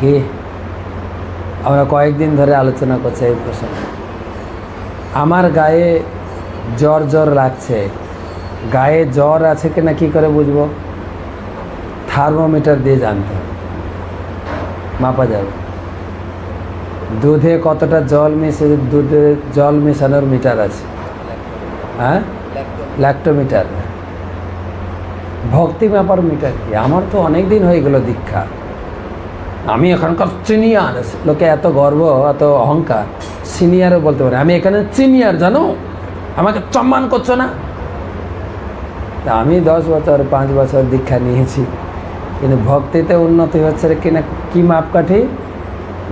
কি? আমরা কয়েকদিন ধরে আলোচনা করছি এই প্রসঙ্গে। আমার গায়ে জ্বর জ্বর লাগছে। গায়ে জ্বর আছে কিনা কি করে বুঝব? থার্মোমিটার দিয়ে জানতে হবে। মাপা যাবে। দুধে কতটা জল মিশে দুধে জল মেশানোর মিটার আছে? হ্যাঁ? ল্যাক্টোমিটার। ভক্তি ব্যাপার মিটার কি? আমার তো অনেক দিন হয়ে গেল দীক্ষা। আমি এখানকার সিনিয়র, লোকে এত গর্ব, এত অহংকার, সিনিয়রও বলতে পারে। আমি এখানে সিনিয়র, জানো? আমাকে সম্মান করছ না? আমি দশ বছর, পাঁচ বছর দীক্ষা নিয়েছি। কিন্তু ভক্তিতে উন্নতি হচ্ছে কিনা কী মাপকাঠি?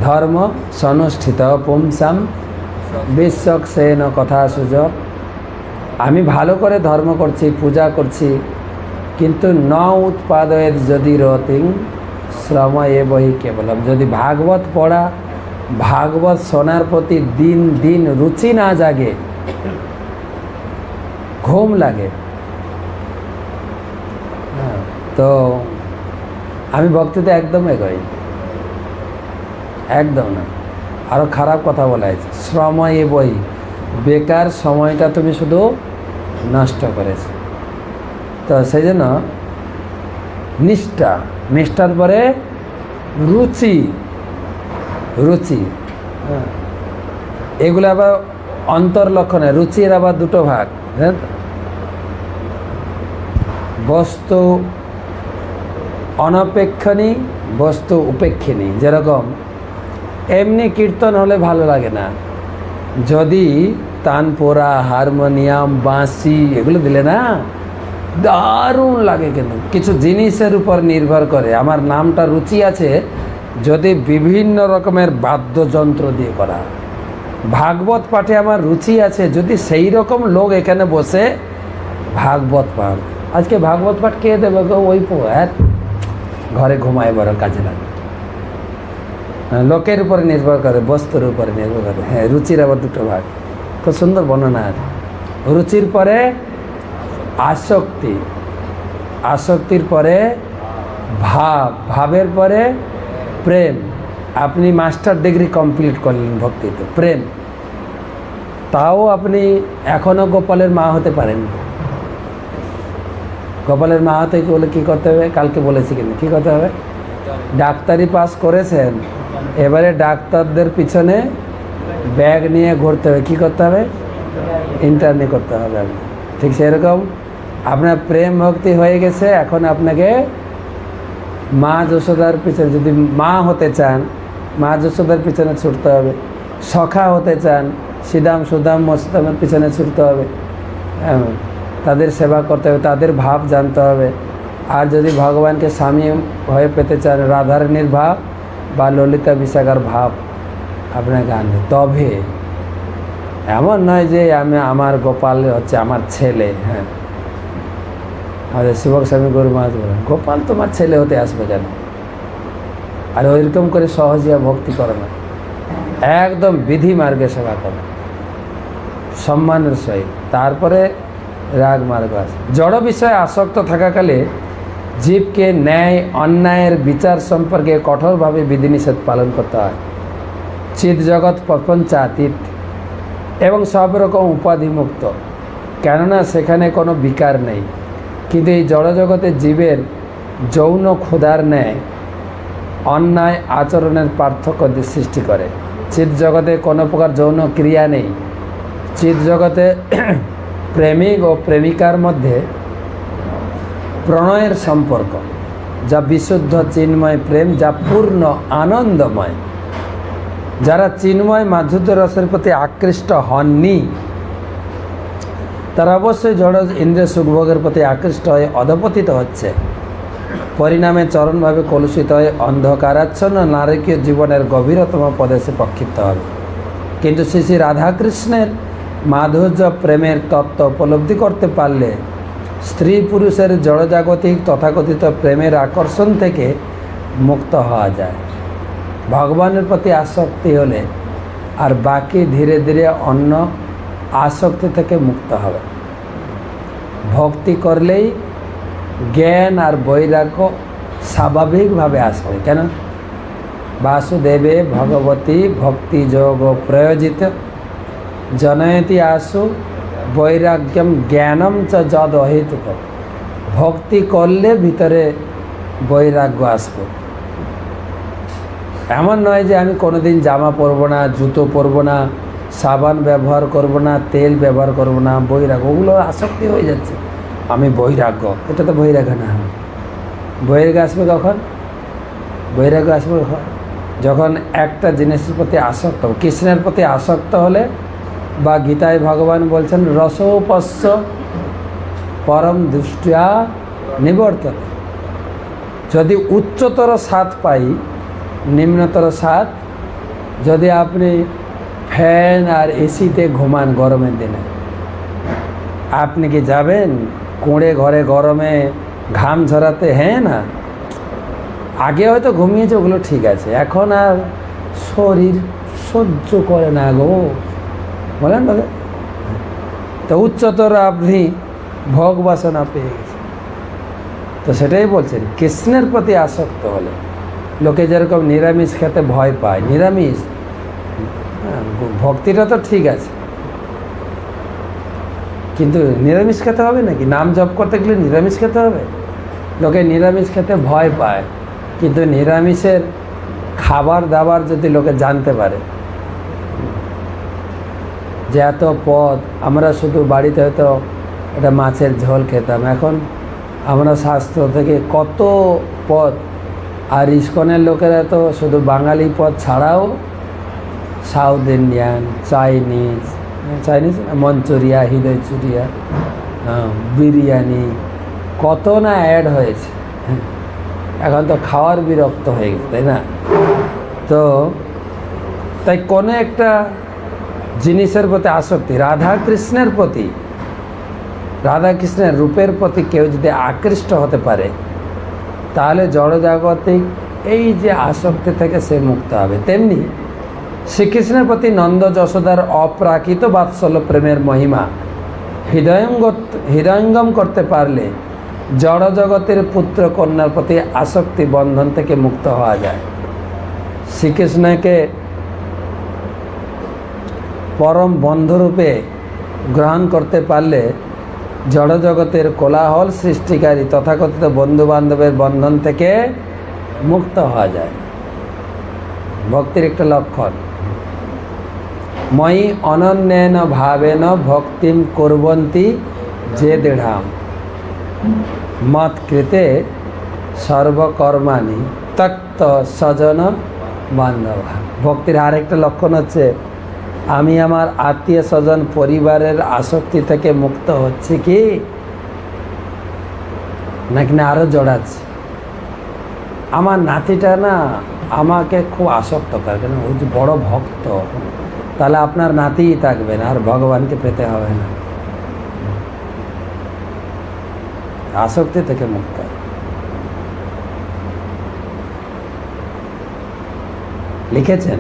ধর্ম, সনুষ্ঠিত পুংসাম বিশ্বক সেন, কথা সুযোগ। আমি ভালো করে ধর্ম করছি, পূজা করছি, কিন্তু ন উৎপাদয়ের যদি রতিং শ্রম এ বহি কেবলম। যদি ভাগবত পড়া ভাগবত শোনার প্রতি দিন দিন রুচি না জাগে ঘুম লাগে। হ্যাঁ, তো আমি ভক্তিতে একদম এগোই। একদম না। আরও খারাপ কথা বলা হয়েছে। শ্রম এ বই বেকার সময়টা তুমি শুধু নষ্ট করেছ। তো সেই জন্য নিষ্ঠা নিষ্ঠার পরে রুচি রুচি। হ্যাঁ। এগুলো আবার অন্তর্লক্ষণে, রুচির আবার দুটো ভাগ হ্যাঁ। বস্তু অনপেক্ষণী, বস্তু উপেক্ষিনী যেরকম এমনি কীর্তন হলে ভালো লাগে না। যদি তানপোড়া হারমোনিয়াম, বাঁশি, এগুলো দিলে না? দারুণ লাগে কিন্তু। কিছু জিনিসের উপর নির্ভর করে। আমার নামটা রুচি আছে যদি বিভিন্ন রকমের বাদ্যযন্ত্র দিয়ে করা। ভাগবত পাঠে আমার রুচি আছে যদি সেই রকম লোক এখানে বসে ভাগবত পাঠ। আজকে ভাগবত পাঠ কে দেবে গো? ওই হ্যাঁ? ঘরে ঘুমায় বড় কাজে লাগে। হ্যাঁ, লোকের উপরে নির্ভর করে বস্তুর উপরে নির্ভর করে। হ্যাঁ রুচির আবার দুটো ভাগ। খুব সুন্দর বর্ণনা রুচির পরে আসক্তি। আসক্তির পরে ভাব, ভাবের পরে প্রেম। আপনি মাস্টার ডিগ্রি কমপ্লিট করলেন ভক্তিতে, প্রেম। তাও আপনি এখনও গোপালের মা হতে পারেন। গোপালের মা হতে বলে কী করতে হবে? কালকে বলেছি কিন্তু কী করতে হবে? ডাক্তারি পাস করেছেন। এবারে ডাক্তারদের পিছনে ব্যাগ নিয়ে ঘুরতে হবে। কী করতে হবে? ইন্টারনি করতে হবে। ঠিক সেরকম আপনার প্রেম ভক্তি হয়ে গেছে এখন আপনাকে মা যশোদার পিছনে যদি মা হতে চান মা যশোদার পিছনে ছুটতে হবে সখা হতে চান সিদাম সুদাম মস্তামের পিছনে ছুটতে হবে। হ্যাঁ, তাদের সেবা করতে হবে তাদের ভাব জানতে হবে। আর যদি ভগবানকে স্বামী হয়ে পেতে চান রাধারানীর ভাব বা ললিতা বিশাখার ভাব আপনাকে আনবে তবে এমন নয় যে আমি আমার গোপাল হচ্ছে আমার ছেলে হ্যাঁ। আমাদের শিবক স্বামী গরু মাছ বলেন গোপাল তোমার ছেলে হতে আসবে কেন? আর ওইরকম করে সহজিয়া ভক্তি করে না। একদম বিধি মার্গে সেবা করে। সম্মানের সহিত। তারপরে রাগ মার্গ আসে জড় বিষয়ে আসক্ত থাকাকালে জীবকে ন্যায়, অন্যায়ের বিচার সম্পর্কে কঠোরভাবে বিধিনিষেধ পালন করতে হয়। চিৎ জগৎ প্রপঞ্চাতীত এবং সব রকম উপাধিমুক্ত। কেননা সেখানে কোনো বিকার নেই। কিন্তু এই জড়জগতে জীবের যৌন ক্ষুধার ন্যায় অন্যায় আচরণের পার্থক্য সৃষ্টি করে। চিৎ জগতে কোনো প্রকার যৌন ক্রিয়া নেই। চিৎ জগতে প্রেমিক ও প্রেমিকার মধ্যে প্রণয়ের সম্পর্ক, যা বিশুদ্ধ চিন্ময় প্রেম, যা পূর্ণ আনন্দময়। যারা চিন্ময় মাধুর্য রসের প্রতি আকৃষ্ট হননি তারা অবশ্যই জড় ইন্দ্রিয় সুখভোগের প্রতি আকৃষ্ট হয়ে অধপতিত হচ্ছে। পরিণামে চরণভাবে কলুষিত হয়ে অন্ধকারাচ্ছন্ন নারকীয় জীবনের গভীরতম প্রদেশে প্রক্ষিপ্ত হবে। কিন্তু শ্রী শ্রী রাধাকৃষ্ণের মাধুর্য, প্রেমের তত্ত্ব উপলব্ধি করতে পারলে স্ত্রী পুরুষের জড়জাগতিক তথাকথিত প্রেমের আকর্ষণ থেকে মুক্ত হওয়া যায়। ভগবানের প্রতি আসক্তি হলে আর বাকি ধীরে ধীরে অন্য আসক্তি থেকে মুক্ত হবে। ভক্তি করলেই জ্ঞান আর বৈরাগ্য স্বাভাবিকভাবে আসবে। কেন? বাসুদেবে ভগবতী ভক্তি যোগ প্রয়োজিত। জনয়তি আসু বৈরাগ্যম জ্ঞানম চ যদ অহেতুক ভক্তি করলে ভিতরে বৈরাগ্য আসবে। এমন নয় যে আমি কোনোদিন জামা পরবো না, জুতো পরবো না সাবান ব্যবহার করব না, তেল ব্যবহার করব না বৈরাগ্য ওগুলো আসক্তি হয়ে যাচ্ছে। আমি বৈরাগ্য এটা তো বৈরাগ্য না। বৈরাগ্য আসবে কখন? বৈরাগ্য আসবে যখন একটা জিনিসের প্রতি আসক্ত, কৃষ্ণের প্রতি আসক্ত হলে বা গীতায় ভগবান বলছেন, রসোপস্য পরম দৃষ্টিয়া নিবর্তন। যদি উচ্চতর স্বাদ পাই, নিম্নতর স্বাদ যদি আপনি ফ্যান আর এসিতে ঘুমান গরমের দিনে। আপনি কি যাবেন? কুঁড়ে ঘরে গরমে ঘাম ঝরাতে? হ্যাঁ না? আগে হয়তো ঘুমিয়েছে, ওগুলো ঠিক আছে। এখন আর শরীর সহ্য করে না গো। বলেন দাদা তো উচ্চতর আপনি ভোগ বাসনা পেয়ে গেছেন। তো সেটাই বলছেন, কৃষ্ণের প্রতি আসক্ত হলে লোকে যেরকম নিরামিষ খেতে ভয় পায়, নিরামিষ ভক্তিটা তো ঠিক আছে। কিন্তু নিরামিষ খেতে হবে নাকি? নাম জপ করতে গেলে নিরামিষ খেতে হবে? লোকে নিরামিষ খেতে ভয় পায়। কিন্তু নিরামিষের খাবার দাবার যদি লোকে জানতে পারে, যে এত পদ, আমরা শুধু বাড়িতে হয়তো এটা মাছের ঝোল খেতাম। এখন আমরা শাস্ত্র থেকে কত পদ, আর ইস্কনের লোকেরা তো শুধু বাঙালি পদ ছাড়াও south Indian Chinese Chinese Manchuria হৃদয় চুরিয়া বিরিয়ানি কত না অ্যাড হয়েছে। হ্যাঁ, এখন তো খাওয়ার বিরক্ত হয়ে গেছে তাই না? তো তাই কোনো একটা জিনিসের প্রতি আসক্তি রাধা কৃষ্ণের প্রতি রাধা কৃষ্ণের রূপের প্রতি কেউ যদি আকৃষ্ট হতে পারে তাহলে জড়জাগতিক এই যে আসক্তি থেকে সে মুক্ত হবে। তেমনি শ্রীকৃষ্ণের প্রতি নন্দ যশোদার অপ্রাকৃত বাৎসল্য প্রেমের মহিমা। হৃদয়ঙ্গত, হৃদয়ঙ্গম করতে পারলে জড়জগতের পুত্র কন্যার প্রতি আসক্তি বন্ধন থেকে মুক্ত হওয়া যায়। শ্রীকৃষ্ণকে পরম বন্ধরূপে গ্রহণ করতে পারলে জড়জগতের কোলাহল সৃষ্টিকারী তথাকথিত বন্ধু বান্ধবের বন্ধন থেকে মুক্ত হওয়া যায়। ভক্তির একটা লক্ষণ। ময়ি অনন্যেন ভাবেন ভক্তিম কুর্বন্তি যে দৃঢ়াম মত কৃতে সর্বকর্মাণি তক্ত স্বজন বান্ধব ভক্তির আরেকটা লক্ষণ হচ্ছে আমি আমার আত্মীয় স্বজন পরিবারের আসক্তি থেকে মুক্ত হচ্ছে কি নাকি না আরও জড়াচ্ছে আমার নাতিটা না আমাকে খুব আসক্ত করে কেন ও যে বড় ভক্ত তাহলে আপনার নাতিই থাকবে না, আর ভগবানকে পেতে হবে না। আসক্তি থেকে মুক্ত। লিখেছেন,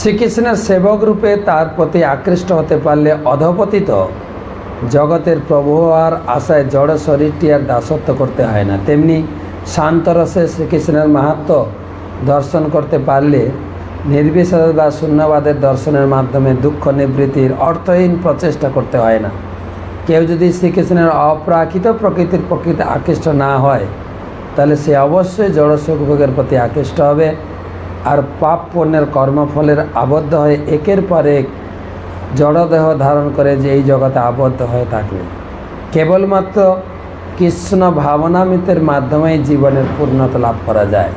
শ্রীকৃষ্ণের সেবক রূপে তার প্রতি আকৃষ্ট হতে পারলে অধপতিত জগতের প্রভু আর আশায় জড় শরীরটি আর দাসত্ব করতে হয় না। তেমনি শান্তরসে শ্রীকৃষ্ণের মাহাত্ম দর্শন করতে পারলে নির্বিশেষ বা শূন্যবাদের দর্শনের মাধ্যমে দুঃখ নিবৃত্তির অর্থহীন প্রচেষ্টা করতে হয় না। কেউ যদি শ্রীকৃষ্ণের অপ্রাকৃত প্রকৃতির প্রকৃতি আকৃষ্ট না হয়, তাহলে সে অবশ্যই জড় সুখভোগের প্রতি আকৃষ্ট হবে আর পাপ পণ্যের কর্মফলের আবদ্ধ হয়ে একের পর এক জড়দেহ ধারণ করে যে এই জগতে আবদ্ধ হয়ে থাকবে। কেবলমাত্র কৃষ্ণ ভাবনামিতের মাধ্যমেই জীবনের পূর্ণতা লাভ করা যায়।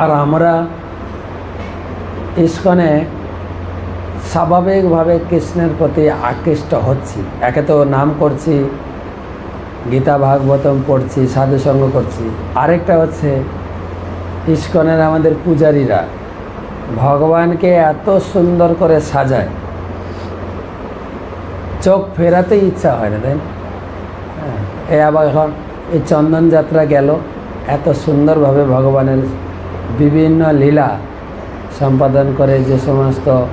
আর আমরা ইস্কনে স্বাভাবিকভাবে কৃষ্ণের প্রতি আকৃষ্ট হচ্ছি। একে তো নাম করছি গীতা ভাগবতম পড়ছি সাধুসঙ্গ করছি। আরেকটা হচ্ছে ইস্কনের আমাদের পূজারীরা। ভগবানকে এত সুন্দর করে সাজায়। চোখ ফেরাতেই ইচ্ছা হয় না তাই হ্যাঁ, এই আবার এখন এই চন্দন যাত্রা গেল। এত সুন্দরভাবে ভগবানের বিভিন্ন লীলা সম্পাদন করে যে সমস্ত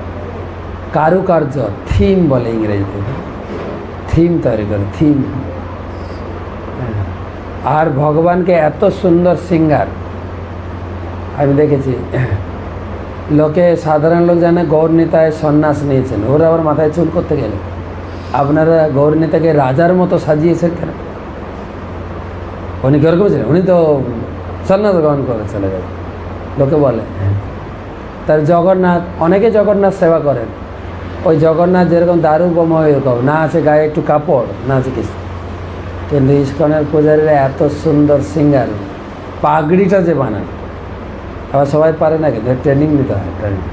কারুকার্য, থিম বলে ইংরেজিতে। থিম তৈরি করে, থিম। আর ভগবানকে এত সুন্দর সিঙ্গার, আমি দেখেছি। লোকে সাধারণ লোক জানে গৌরনীতায় সন্ন্যাস নিয়েছেন, ওরা আবার মাথায় চুল করতে গেলে। আপনারা গৌরনীতাকে রাজার মতো সাজিয়েছেন কেন? উনি কীরকম ছিলেন? উনি তো সন্ন্যাস গ্রহণ করে চলে যাবে লোকে বলে। তার জগন্নাথ, অনেকে জগন্নাথ সেবা করেন। ওই জগন্নাথ যেরকম দারু বোম এরকম না আছে গায়ে একটু কাপড়, না আছে কিছু। কিন্তু ইস্কনের পূজারীরা এত সুন্দর সিঙ্গার। পাগড়িটা যে বানান। আবার সবাই পারে না কিন্তু ট্রেনিং নিতে হয় ট্রেনিং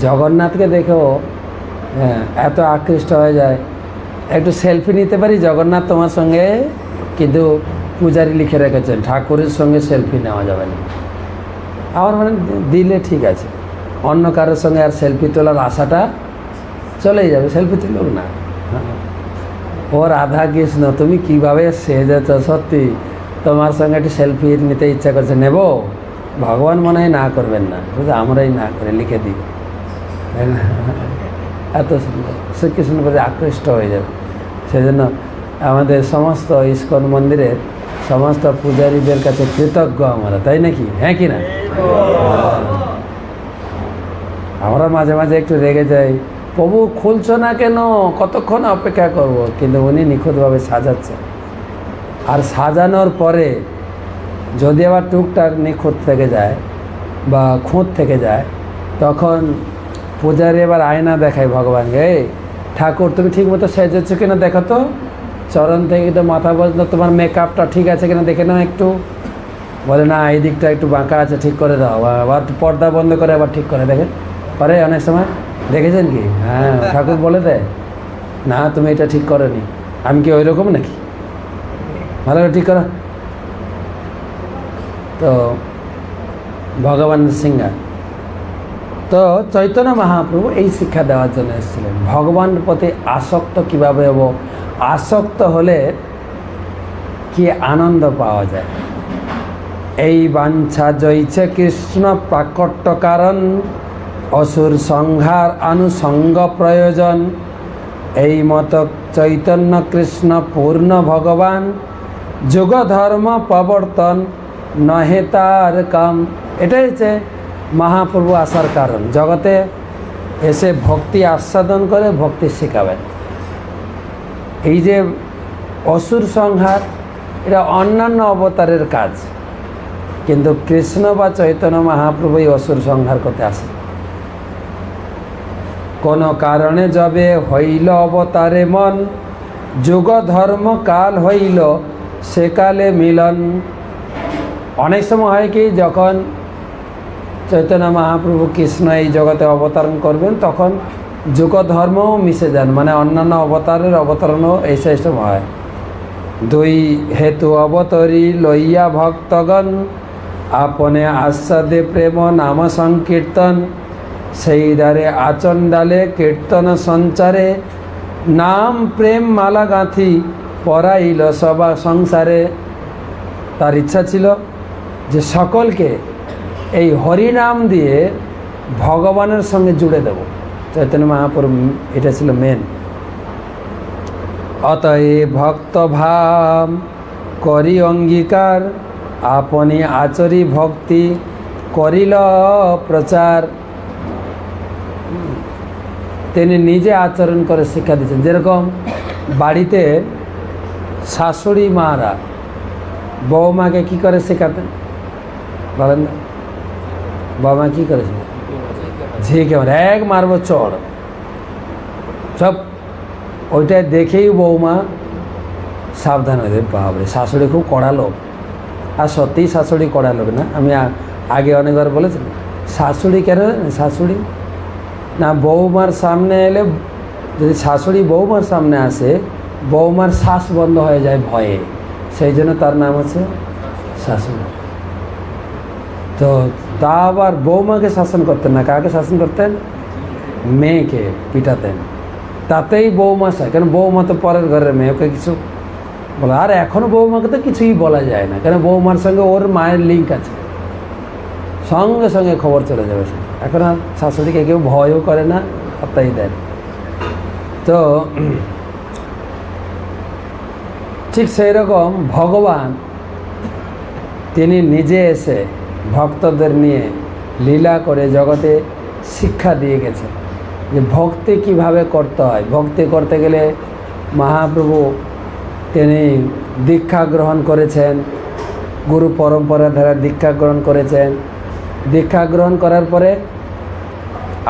জগন্নাথকে দেখেও হ্যাঁ এত আকৃষ্ট হয়ে যায়। একটু সেলফি নিতে পারি? জগন্নাথ তোমার সঙ্গে কিন্তু পূজারি লিখে রেখেছেন। ঠাকুরের সঙ্গে সেলফি নেওয়া যাবে না। আমার মানে দিলে ঠিক আছে। অন্য কারোর সঙ্গে আর সেলফি তোলার আশাটা চলেই যাবে সেলফি তুলুক না। ও রাধা কৃষ্ণ, তুমি কীভাবে সেজেছ? সত্যি, তোমার সঙ্গে একটু সেলফি নিতে ইচ্ছা করছে। নেব? ভগবান মনে হয় না করবেন না। শুধু আমরাই না করে লিখে দিই? এত শ্রীকৃষ্ণ প্রতি আকৃষ্ট হয়ে যাবে। সেজন্য আমাদের সমস্ত ইস্কন মন্দিরের সমস্ত পূজারীদের কাছে কৃতজ্ঞ আমরা, তাই নাকি? হ্যাঁ কি না? আমরা মাঝে মাঝে একটু রেগে যাই। প্রভু, খুলছো না কেন? কতক্ষণ অপেক্ষা করব? কিন্তু উনি নিখুঁতভাবে সাজাচ্ছেন আর সাজানোর পরে যদি আবার টুকটাক নিখুঁত থেকে যায় বা খুঁত থেকে যায়, তখন পূজারে এবার আয়না দেখায় ভগবানকে ঠাকুর, তুমি ঠিক মতো সেজেছো কিনা দেখো তো। চরণ থেকে তো মাথা পর্যন্ত তোমার মেকআপটা ঠিক আছে কিনা দেখে নাও একটু। বলে, না, এই দিকটা একটু বাঁকা আছে, ঠিক করে দাও। আবার পর্দা বন্ধ করে আবার ঠিক করে, দেখেন করে অনেক সময়, দেখেছেন কি? হ্যাঁ ঠাকুর বলে দেয়, না, তুমি এটা ঠিক করনি। আমি কি ওই রকম নাকি? ভালো করে ঠিক করো। তো, ভগবান সিংহা, তো চৈতন্য মহাপ্রভু এই শিক্ষা দেওয়ার জন্য এসেছিলেন। ভগবানের প্রতি আসক্ত কীভাবে হব? আসক্ত হলে কি আনন্দ পাওয়া যায়? এই বাঞ্ছা জয়ছে কৃষ্ণ প্রাকট্য কারণ অসুর সংহার আনুষঙ্গ প্রয়োজন। এই মত চৈতন্য কৃষ্ণ পূর্ণ ভগবান যুগ ধর্ম প্রবর্তন, নহে তার কাম। এটাই হচ্ছে মহাপ্রভু আসার কারণ। জগতে এসে ভক্তি আস্বাদন করে ভক্তি শেখাবেন। এই যে অসুর সংহার, এটা অন্যান্য অবতারের কাজ। কিন্তু কৃষ্ণ বা চৈতন্য মহাপ্রভু এই অসুর সংহার করতে আসে। কোন কারণে যবে হইল অবতারে মন যুগ ধর্ম কাল হইল সেকালে মিলন। অনেক সময় হয় কি, যখন চৈতন্য মহাপ্রভু কৃষ্ণ এই জগতে অবতরণ করবেন, তখন যুগ ধর্মও মিশে যান মানে অন্যান্য অবতারের অবতরণও এই সিস্টেম হয়। দুই হেতু অবতরী লইয়া ভক্তগণ আপনে আস্বাদে প্রেম নাম সংকীর্তন। সেই দ্বারে আচণ্ডালে কীর্তন সঞ্চারে। নাম প্রেম মালা গাঁথি পরাইল সবা সংসারে। তার ইচ্ছা ছিল যে সকলকে এই হরিনাম দিয়ে ভগবানের সঙ্গে জুড়ে দেব। চৈতন্য মহাপ্রভু এটা ছিল মেন অতএব ভক্ত ভাব করি অঙ্গীকার। আপনি আচরি ভক্তি করিল প্রচার। তিনি নিজে আচরণ করে শিক্ষা দিচ্ছেন। যেরকম বাড়িতে শাশুড়ি মারা বৌমাকে কি করে শেখাতেন? বলেন না। বাবা কী করেছে ঝেঁকে মারে। এক মারবো চড়। সব ওইটা দেখেই বৌমা সাবধান হয়ে বাবরে শাশুড়ি খুব কড়া লোক। আর সত্যিই শাশুড়ি কড়া লোক না। আমি আগে অনেকবার বলেছিলাম, শাশুড়ি কেন? শাশুড়ি? না, বৌমার সামনে এলে যদি শাশুড়ি বৌমার সামনে আসে, বৌমার শ্বাস বন্ধ হয়ে যায় ভয়ে। সেই জন্য তার নাম হচ্ছে শাশুড়ি। তো তা আবার বৌমাকে শাসন করতেন না। কাকে শাসন করতেন? মেয়েকে পিটাতেন। তাতেই বৌমা চায় কেন বৌমা তো পরের ঘরের মেয়ে, ওকে কিছু বলে, আর এখনও বৌমাকে তো কিছুই বলা যায় না। কেন বৌমার সঙ্গে ওর মায়ের লিঙ্ক আছে? সঙ্গে সঙ্গে খবর চলে যাবে সে। এখন আর শাশুড়িকে কেউ ভয়ও করে না পাত্তাই দেয় তো ঠিক সেই রকম ভগবান তিনি নিজে এসে ভক্তদের নিয়ে লীলা করে জগতে শিক্ষা দিয়ে গেছে যে ভক্তি কীভাবে করতে হয়? ভক্তি করতে গেলে মহাপ্রভু তিনি দীক্ষা গ্রহণ করেছেন, গুরু পরম্পরা দ্বারা দীক্ষা গ্রহণ করেছেন। দীক্ষা গ্রহণ করার পরে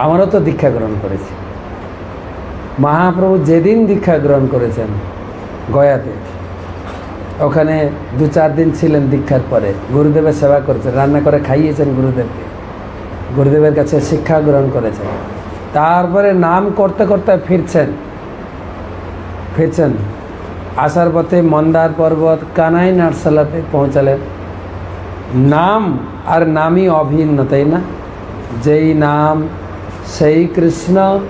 আমারও তো দীক্ষা গ্রহণ করেছি। মহাপ্রভু যেদিন দীক্ষা গ্রহণ করেছেন গয়াতে, ওখানে দু চার দিন ছিলেন দীক্ষার পরে। গুরুদেবের সেবা করেছেন, রান্না করে খাইয়েছেন গুরুদেবকে। গুরুদেবের কাছে শিক্ষা গ্রহণ করেছেন। তারপরে নাম করতে করতে ফিরছেন ফিরছেন আসার পথে মন্দার পর্বত কানাই নাটশালাতে পৌঁছালেন। নাম আর নামই অভিন্ন, তাই না? যেই নাম, সেই কৃষ্ণ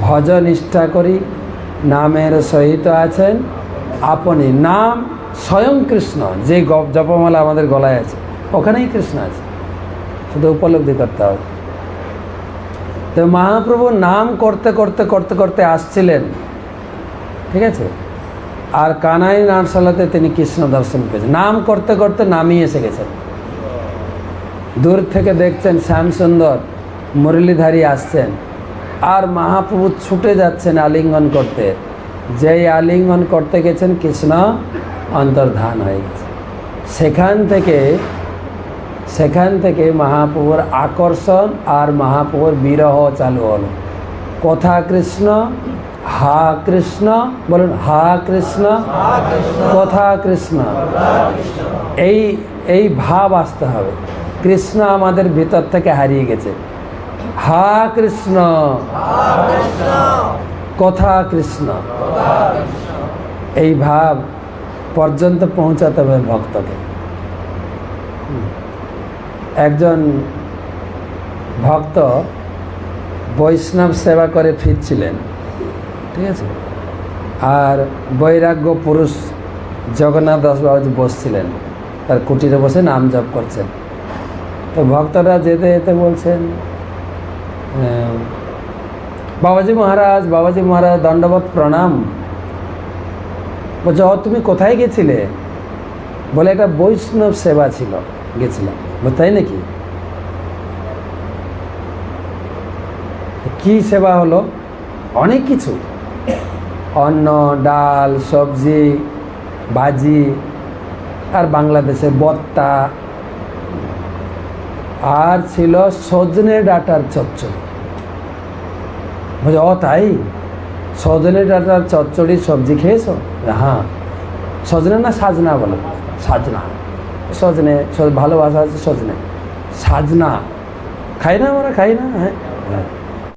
ভজ নিষ্ঠা করি, নামের সহিত আছেন আপনি। নাম স্বয়ং কৃষ্ণ, যে জপমালা আমাদের গলায় আছে, ওখানেই কৃষ্ণ আছে। শুধু উপলব্ধি করতে হবে। তো মহাপ্রভু নাম করতে করতে করতে করতে আসছিলেন। ঠিক আছে? আর কানাই নাটশালাতে তিনি কৃষ্ণ দর্শন পেয়েছেন। নাম করতে করতে নামই এসে গেছেন। দূর থেকে দেখছেন শ্যামসুন্দর মুরলীধারী আসছেন আর মহাপ্রভু ছুটে যাচ্ছেন আলিঙ্গন করতে। যেই আলিঙ্গন করতে গেছেন কৃষ্ণ অন্তর্ধান হয়ে গেছে। সেখান থেকে সেখান থেকে মহাপ্রভুর আকর্ষণ আর মহাপ্রভুর বিরহ চালু হলো। কথা কৃষ্ণ হা কৃষ্ণ, বলুন, হা কৃষ্ণ, কথা কৃষ্ণ। এই এই ভাব আসতে হবে। কৃষ্ণ আমাদের ভিতর থেকে হারিয়ে গেছে। হা কৃষ্ণ, কথা কৃষ্ণ। এই ভাব পর্যন্ত পৌঁছাতে হবে ভক্তকে। একজন ভক্ত বৈষ্ণব সেবা করে ফিরছিলেন। ঠিক আছে? আর বৈরাগ্য পুরুষ জগন্নাথ দাস বাবাজি বসছিলেন। তার কুটিরে বসে নাম জপ করছেন। তো ভক্তরা যেতে যেতে বলছেন বাবাজি মহারাজ বাবাজি মহারাজ দণ্ডবত প্রণাম। বলছে তুমি কোথায় গেছিলে? বলে, একটা বৈষ্ণব সেবা ছিল, গেছিলাম। তাই নাকি? কি সেবা হলো? অনেক কিছু। অন্ন, ডাল, সবজি, ভাজি, আর বাংলাদেশের বত্তা আর ছিল সজনে ডাটার চচ্চড়ি। বলছে ও তাই? সজনে ডাটার চচ্চড়ি, সবজি খেয়েছো? হ্যাঁ। সজনে না সাজনা বলে? সাজনা। সজনে ভালোবাসা আছে সজনে। সাজনা। খাই না আমরা? খাই না? হ্যাঁ। হ্যাঁ।